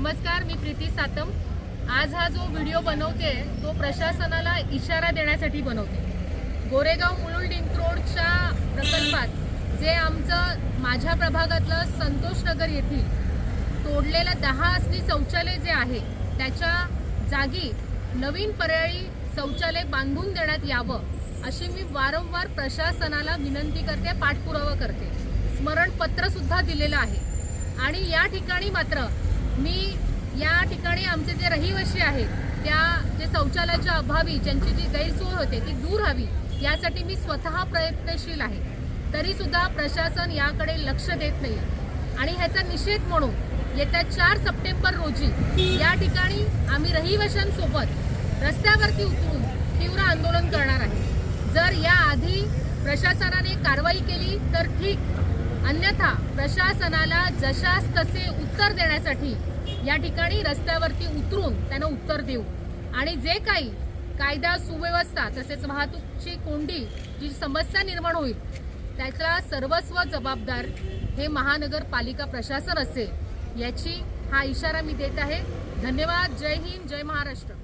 नमस्कार मी प्रीती सातम. आज हा जो व्हिडिओ बनवते तो प्रशासनाला इशारा देण्यासाठी बनवते. गोरेगाव मुलुंड लिंक रोडच्या प्रकल्पात जे आमचं माझ्या प्रभागातलं संतोष नगर येथील तोडलेलं दहा असली शौचालय जे आहे त्याच्या जागी नवीन पर्यायी शौचालय बांधून देण्यात यावं अशी मी वारंवार प्रशासनाला विनंती करते पाठपुरावा करते. स्मरणपत्रसुद्धा दिलेलं आहे. आणि या ठिकाणी मात्र मी या ठिकाणी आमचे जे रहिवासी आहेत त्या जे शौचालयाच्या अभावी ज्यांची जी गैरसोय होते ती दूर हवी यासाठी मी स्वतः प्रयत्नशील आहे. तरीसुद्धा प्रशासन याकडे लक्ष देत नाही आणि ह्याचा निषेध म्हणून येत्या चार सप्टेंबर रोजी या ठिकाणी आम्ही रहिवाशांसोबत रस्त्यावरती उतरून तीव्र आंदोलन करणार आहे. जर याआधी प्रशासनाने कारवाई केली तर ठीक. अन्यथा प्रशासनाला जशास तसे उत्तर देण्यासाठी या ठिकाणी रस्त्यावरती उतरून त्यांना उत्तर देऊ. आणि जे काही कायदा सुव्यवस्था तसेच वाहतूकची कोंडी जी समस्या निर्माण होईल त्याचा सर्वस्व जबाबदार हे महानगरपालिका प्रशासन असेल याची हा इशारा मी देत आहे. धन्यवाद. जय हिंद. जय महाराष्ट्र.